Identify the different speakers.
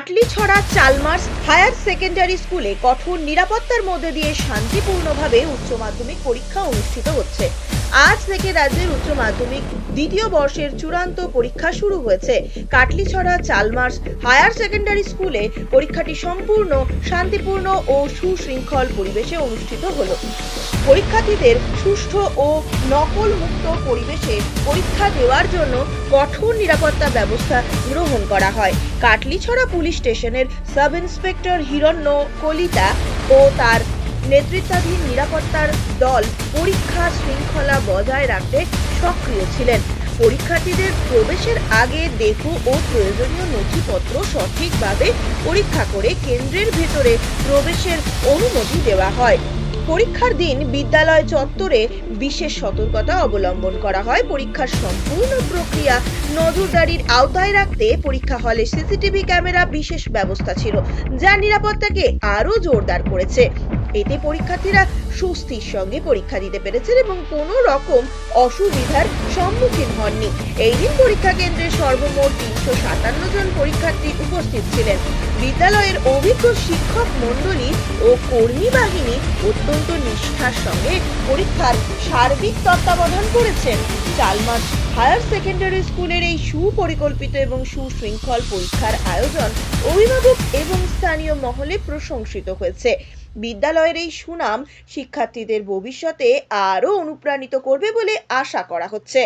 Speaker 1: Katlichhara Chalmers higher secondary স্কুলে কঠোর নিরাপত্তার মধ্যে দিয়ে শান্তিপূর্ণভাবে উচ্চ মাধ্যমিক পরীক্ষা অনুষ্ঠিত হচ্ছে। আজ থেকে রাজ্যের উচ্চ মাধ্যমিক দ্বিতীয় বর্ষের চূড়ান্ত পরীক্ষা শুরু হয়েছে। কাটলিছড়া চালমার্স হায়ার সেকেন্ডারি স্কুলে পরীক্ষাটি সম্পূর্ণ শান্তিপূর্ণ ও সুশৃঙ্খল পরিবেশে অনুষ্ঠিত হলো। পরীক্ষার্থীদের সুষ্ঠু ও নকল মুক্ত পরিবেশে পরীক্ষা দেওয়ার জন্য কঠোর নিরাপত্তা ব্যবস্থা গ্রহণ করা হয়। কাটলিছড়া পুলিশ স্টেশনের সাব ইন্সপেক্টর হিরণ্য কলিতা ও তার নেতৃত্বাধীন নিরাপত্তার দল পরীক্ষা শৃঙ্খলা বজায় রাখতে সক্রিয় ছিলেন। পরীক্ষার্থীদের প্রবেশের আগে দেহ ও প্রয়োজনীয় নথিপত্র সঠিকভাবে পরীক্ষা করে কেন্দ্রের ভেতরে প্রবেশের অনুমতি দেওয়া হয়। পরীক্ষার দিন বিদ্যালয় চত্বরে বিশেষ সতর্কতা অবলম্বন করা হয়। পরীক্ষার সম্পূর্ণ প্রক্রিয়া নজরদারির আওতায় রাখতে পরীক্ষা হলে সিসিটিভি ক্যামেরা বিশেষ ব্যবস্থা ছিল, যা নিরাপত্তাকে আরও জোরদার করেছে। এতে পরীক্ষার্থীরা স্বস্তির সঙ্গে পরীক্ষা দিতে পেরেছেন এবং কোনো রকম অসুবিধার সম্মুখীন হননি। এই দিন পরীক্ষা কেন্দ্রে সর্বমোট তিনশো সাতান্ন জন পরীক্ষার্থী উপস্থিত ছিলেন। বিদ্যালয়ের অভিজ্ঞ শিক্ষক মণ্ডলী ও কর্মী বাহিনী অত্যন্ত নিষ্ঠার সঙ্গে পরীক্ষার সার্বিক তত্ত্বাবধান করেছেন। চালমার্চ হায়ার সেকেন্ডারি স্কুলের এই সুপরিকল্পিত এবং সুশৃঙ্খল পরীক্ষার আয়োজন অভিভাবক এবং স্থানীয় মহলে প্রশংসিত হয়েছে। বিদ্যালয়ের এই সুনাম শিক্ষার্থীদের ভবিষ্যতে আরও অনুপ্রাণিত করবে বলে আশা করা হচ্ছে।